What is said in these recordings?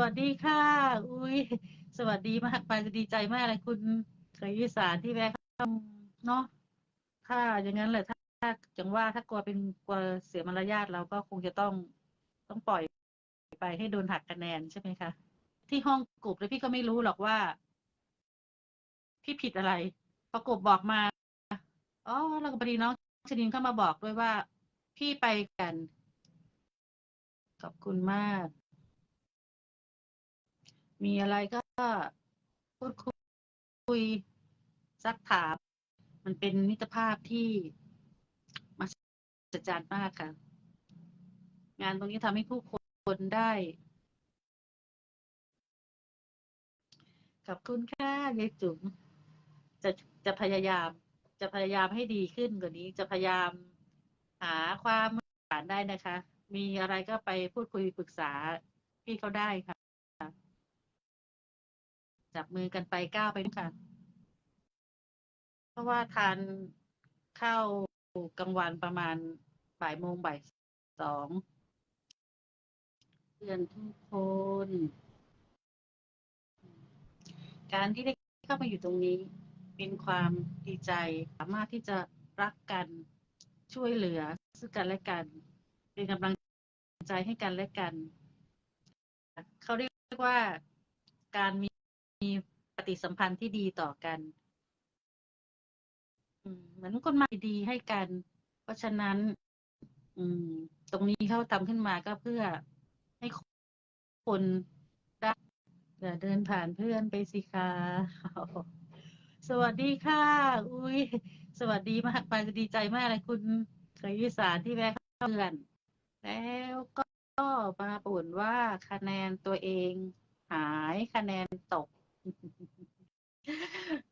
วัสดีค่ะ อุ้ยสวัสดีมากไปจะดีใจมากเลยคุณเคยวิสาที่แวะเข้าเนาะถ้าอย่างนั้นแหละถ้าถ้าจังว่าถ้ากลัวเป็นกลัวเสียมารยาทเราก็คงจะต้องต้องปล่อยไปให้โดนหักคะแนนใช่ไหมคะ ที่ห้องกลุ่มแล้วพี่ก็ไม่รู้หรอกว่า พี่ผิดอะไรพอกบบอกมาอ๋อแล้วก็พอดีน้องชนินเข้ามาบอกด้วยว่า พี่ไปกัน ขอบคุณมาก มีอะไรก็พูดคุยซักถาม มันเป็นมิตรภาพที่มหัศจรรย์มากค่ะ งานตรงนี้ทำให้ผู้คนได้ขอบคุณค่ะยายจุ๋มจะจะพยายาม จะพยายามให้ดีขึ้นกว่านี้ จะพยายามหาความสานได้นะคะ มีอะไรก็ไปพูดคุยปรึกษาพี่เขาได้ค่ะ จับมือกันไปก้าวไปด้วยกัน เพราะว่าทานข้าวกลางวันประมาณบ่ายโมงบ่ายสองเพื่อนทุกคน การที่ได้เข้ามาอยู่ตรงนี้ เป็นความดีใจสามารถที่จะรักกันช่วยเหลือซึ่งกันและกัน เป็นกำลังใจให้กันและกัน เขาเรียกว่าการมี มีปฏิสัมพันธ์ที่ดีต่อกันเหมือนคนมาดีให้กัน เพราะฉะนั้น อืม ตรงนี้เขาทำขึ้นมาก็เพื่อให้คนได้เดินผ่านเพื่อนไปสิคะสวัสดีค่ะ อุ้ยสวัสดีมากไปดีใจมากเลยคุณเคยวิสารที่แวะเข้าเพื่อน แล้วก็มาบ่นว่าคะแนนตัวเองหายคะแนนตก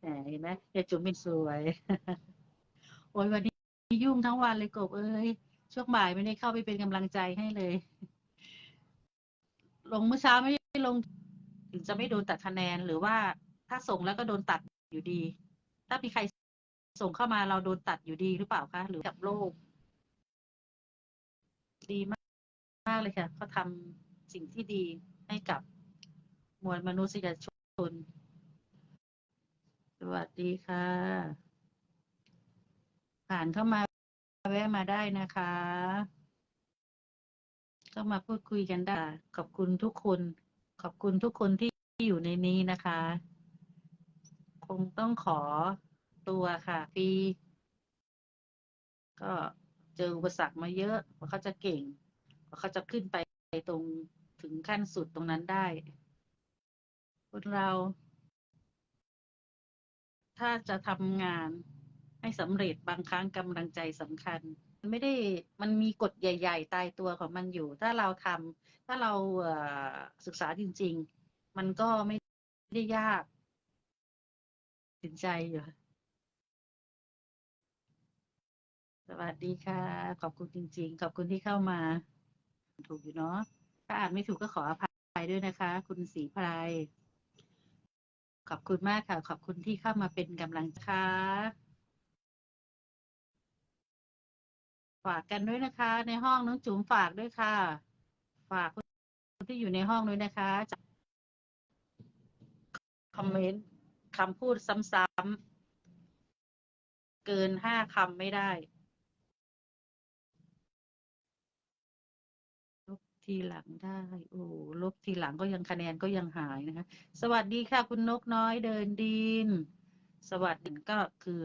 แหมเห็นไหมยายจุ๋มเป็นสวย โอ้ยวันนี้ยุ่งทั้งวันเลยกบเอ้ยช่วงบ่ายไม่ได้เข้าไปเป็นกำลังใจให้เลย ลงเมื่อเช้าไม่ได้ลง ถึงจะไม่โดนตัดคะแนนหรือว่าถ้าส่งแล้วก็โดนตัดอยู่ดี ถ้ามีใครส่งเข้ามาเราโดนตัดอยู่ดีหรือเปล่าคะหรือกับโลก ดีมากมากเลยค่ะเขาทำสิ่งที่ดีให้กับมวลมนุษยชน สวัสดีค่ะ ผ่านเข้ามาแวะมาได้นะคะ ก็มาพูดคุยกันได้ ขอบคุณทุกคน ขอบคุณทุกคนที่อยู่ในนี้นะคะ คงต้องขอตัวค่ะปีก็เจออุปสรรคมาเยอะว่าเขาจะเก่งว่าเขาจะขึ้นไปตรงถึงขั้นสุดตรงนั้นได้ คนเรา ถ้าจะทำงานให้สำเร็จบางครั้งกำลังใจสำคัญ มันไม่ได้มันมีกฎใหญ่ ๆ ตายตัวของมันอยู่ ถ้าเราทำถ้าเราศึกษาจริง ๆ มันก็ไม่ได้ยากตัดสินใจอยู่สวัสดีค่ะ ขอบคุณจริง ๆ ขอบคุณที่เข้ามา ถูกอยู่เนาะถ้าอ่านไม่ถูกก็ขออภัยด้วยนะคะ คุณศรีพราย ขอบคุณมากค่ะ ขอบคุณที่เข้ามาเป็นกำลังใจค่ะฝากกันด้วยนะคะ ในห้องน้องจุ๋มฝากด้วยค่ะ ฝากคนที่อยู่ในห้องด้วยนะคะจะคอมเมนต์คำพูดซ้ำๆเกินห้าคำไม่ได้ ทีหลังได้ โอ้ลบทีหลังก็ยังคะแนนก็ยังหายนะคะ สวัสดีค่ะ คุณนกน้อยเดินดิน สวัสดีก็คือ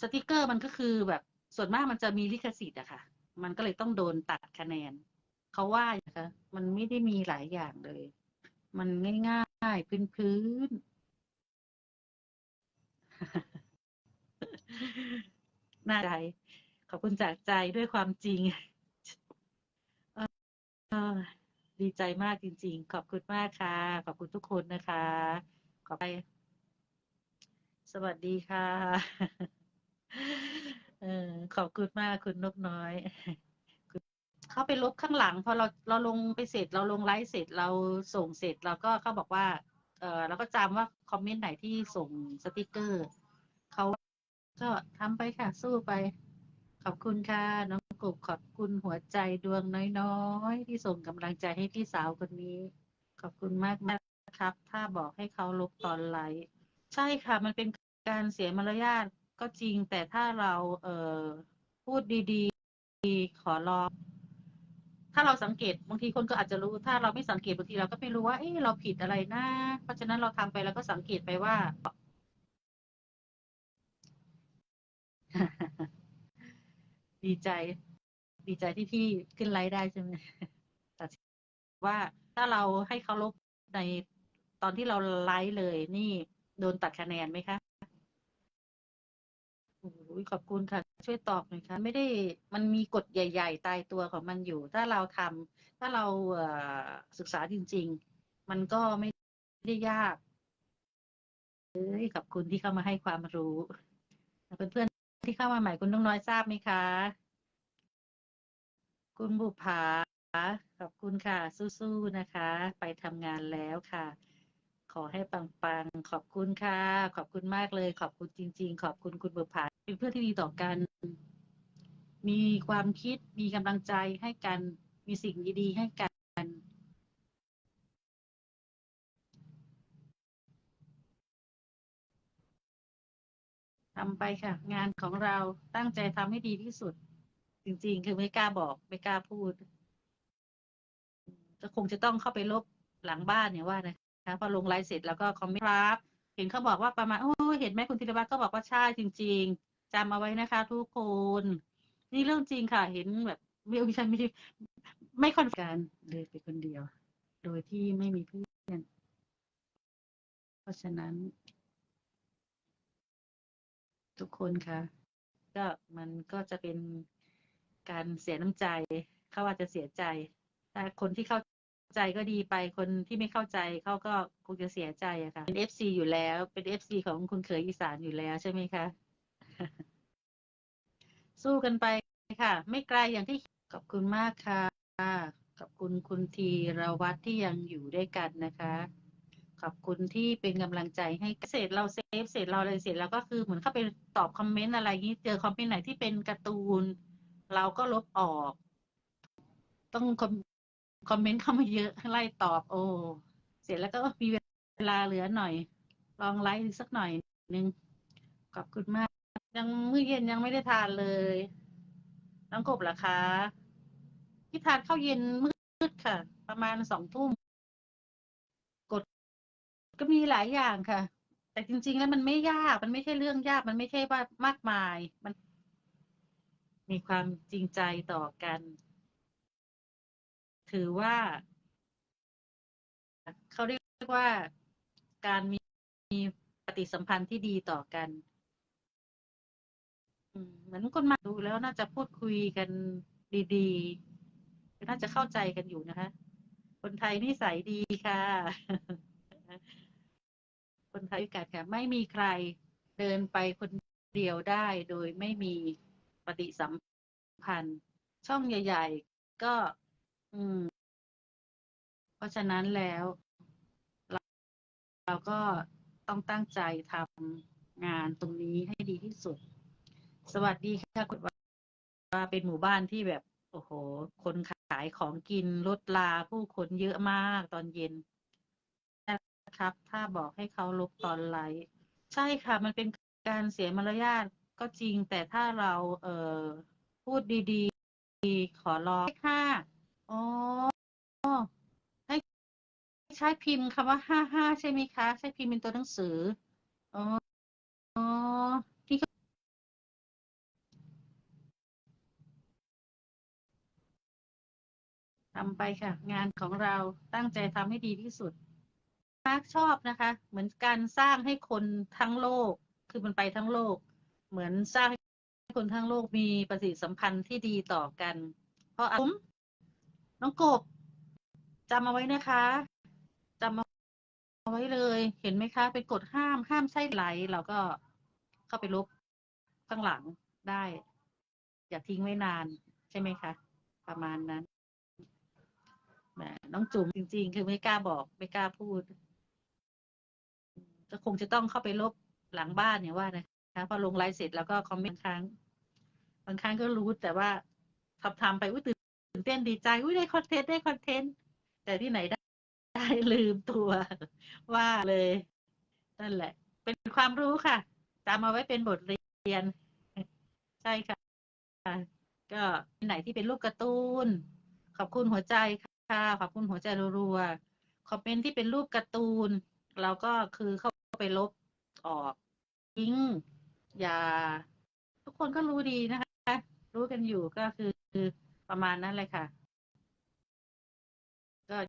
สติกเกอร์มันก็คือแบบส่วนมากมันจะมีลิขสิทธิ์อะค่ะ มันก็เลยต้องโดนตัดคะแนน เขาว่านะคะมันไม่ได้มีหลายอย่างเลย มันง่ายๆพื้นๆน่าใจขอบคุณจากใจด้วยความจริง เออดีใจมากจริง ๆ ขอบคุณมากค่ะ ขอบคุณทุกคนนะคะ ขอบไป สวัสดีค่ะเออขอบคุณมากคุณนกน้อยเขาไปลบข้างหลัง พอเราเราลงไปเสร็จเราลงไลฟ์เสร็จเราส่งเสร็จเราก็เขาบอกว่า เออเราก็จำว่าคอมเมนต์ไหนที่ส่งสติกเกอร์เขาก็ทำไปค่ะ สู้ไป อบคุณค่ะ น้องกบขอบคุณหัวใจดวงน้อยๆ ที่ส่งกำลังใจให้พี่สาวคนนี้ ขอบคุณมากมากครับ ถ้าบอกให้เขาลบตอนไลฟ์ใช่ค่ะ มันเป็นการเสียมารยาทก็จริง แต่ถ้าเราเอ่อพูดดีๆ ขอร้องถ้าเราสังเกตบางทีคนก็อาจจะรู้ ถ้าเราไม่สังเกตบางทีเราก็ไม่รู้ว่าเอ๊ะเราผิดอะไรนะ เพราะฉะนั้นเราทำไปแล้วก็สังเกตไปว่า ดีใจ ดีใจที่พี่ขึ้นไลฟ์ได้ใช่ไหมแต่ว่าถ้าเราให้เขาลบในตอนที่เราไลฟ์เลย นี่โดนตัดคะแนนไหมคะโอ้ยขอบคุณค่ะ ช่วยตอบหน่อยค่ะไม่ได้มันมีกฎใหญ่ ๆ ตายตัวของมันอยู่ ถ้าเราทำถ้าเราศึกษาจริง ๆ มันก็ไม่ได้ยากเอ้ยขอบคุณที่เข้ามาให้ความรู้เพื่อน ที่เข้ามาใหม่คุณน้องน้อยทราบไหมคะ คุณบุภาขอบคุณค่ะ สู้ๆนะคะ ไปทำงานแล้วค่ะ ขอให้ปังๆ ขอบคุณค่ะ ขอบคุณมากเลย ขอบคุณจริง ๆ ขอบคุณคุณบุภาเป็นเพื่อนที่ดีต่อกัน มีความคิดมีกำลังใจให้กัน มีสิ่งดีๆให้กัน ทำไปค่ะ งานของเราตั้งใจทำให้ดีที่สุด จริง ๆ คือไม่กล้าบอก ไม่กล้าพูด ก็คงจะต้องเข้าไปลบหลังบ้านเนี่ยว่านะคะพอลงไลฟ์เสร็จแล้วก็คอมเมนต์ครับ เห็นเขาบอกว่าประมาณโอ้เห็นไหมคุณธีรวัตรก็บอกว่าใช่จริง ๆจำเอาไว้นะคะ ทุกคน นี่เรื่องจริงค่ะ เห็นแบบไม่ไม่ใช่ไม่ไม่คอนการเลยไปคนเดียว โดยที่ไม่มีเพื่อน เพราะฉะนั้น ทุกคนค่ะ ก็มันก็จะเป็นการเสียน้ำใจ เขาอาจจะเสียใจ แต่คนที่เข้าใจก็ดีไป คนที่ไม่เข้าใจเขาก็คงจะเสียใจอะค่ะ เป็นเอฟซีอยู่แล้ว เป็นเอฟซีของคุณเขยอีสานอยู่แล้วใช่ไหมคะ สู้กันไปค่ะ ไม่ไกลอย่างที่ขอบคุณมากค่ะ ขอบคุณคุณทีรวัตรที่ยังอยู่ด้วยกันนะคะ ขอบคุณที่เป็นกำลังใจให้เสร็จเราเซฟเสร็จเราอะไรเสร็จแล้วก็คือเหมือนเข้าไปตอบคอมเมนต์อะไรนี้เจอคอมเมนต์ไหนที่เป็นการ์ตูน เราก็ลบออก ต้องคอมคอมเมนต์เข้ามาเยอะไล่ตอบ โอ้เสร็จแล้วก็มีเวลาเหลือหน่อย ลองไลฟ์สักหน่อยนึงขอบคุณมาก ยังมื้อเย็นยังไม่ได้ทานเลย น้องกบเหรอคะที่ทานข้าวเย็นมืดค่ะ ประมาณสองทุ่ม ก็มีหลายอย่างค่ะ แต่จริง ๆ แล้วมันไม่ยาก มันไม่ใช่เรื่องยาก มันไม่ใช่ว่ามากมาย มัน มีความจริงใจต่อกัน ถือว่า เขาเรียกว่าการมีมีปฏิสัมพันธ์ที่ดีต่อกันเหมือนคนมาดูแล้วน่าจะพูดคุยกันดีๆ น่าจะเข้าใจกันอยู่นะคะ คนไทยนิสัยดีค่ะ คนไทยด้วยกันค่ะไม่มีใครเดินไปคนเดียวได้โดยไม่มีปฏิสัมพันธ์ ช่องใหญ่ ๆ ก็ อืม เพราะฉะนั้นแล้วเราเราก็ต้องตั้งใจทำงานตรงนี้ให้ดีที่สุด สวัสดีค่ะคุณว่าเป็นหมู่บ้านที่แบบ โอ้โห คนขายของกินรถลาผู้คนเยอะมากตอนเย็น ครับ ถ้าบอกให้เขาลบตอนไลฟ์ใช่ค่ะ มันเป็นการเสียมารยาทก็จริง แต่ถ้าเราเอ่อพูดดีๆ ขอร้องค่ะอ๋อให้ใช้พิมพ์คำว่าห้าห้าใช่ไหมคะ ใช้พิมพ์เป็นตัวหนังสืออ๋ออ๋อที่ทำไปค่ะ งานของเราตั้งใจทำให้ดีที่สุด มากชอบนะคะ เหมือนการสร้างให้คนทั้งโลก คือมันไปทั้งโลก เหมือนสร้างให้คนทั้งโลกมีปฏิทธิสัมพันธ์ที่ดีต่อกัน เพราะผมน้องกบจำเอาไว้นะคะจำเอาไว้เลย เห็นไหมคะเป็นกฎห้ามห้ามใช้ไหลเราก็เข้าไปลบข้างหลังได้ อย่าทิ้งไว้นานใช่ไหมคะ ประมาณนั้นน้องจุ๋มจริง ๆ คือไม่กล้าบอก ไม่กล้าพูด ก็คงจะต้องเข้าไปลบหลังบ้านเนี่ยว่านะคะพอลงไลฟ์เสร็จแล้วก็คอมเมนต์ครั้ง บางครั้งก็รู้แต่ว่าทำทำไปอุ้ยตื่นเต้นดีใจอุ้ยได้คอนเทนต์ได้คอนเทนต์แต่ที่ไหนได้ได้ลืมตัวว่าเลยนั่นแหละ เป็นความรู้ค่ะจำเอาไว้เป็นบทเรียน ใช่ค่ะ ก็ไหนที่เป็นรูปการ์ตูน ขอบคุณหัวใจค่ะ ขอบคุณหัวใจรัวๆคอมเมนต์ที่เป็นรูปการ์ตูน เราก็คือเข้า ไปลบออกทิ้งอย่า ทุกคนก็รู้ดีนะคะ รู้กันอยู่ก็คือประมาณนั้นเลยค่ะ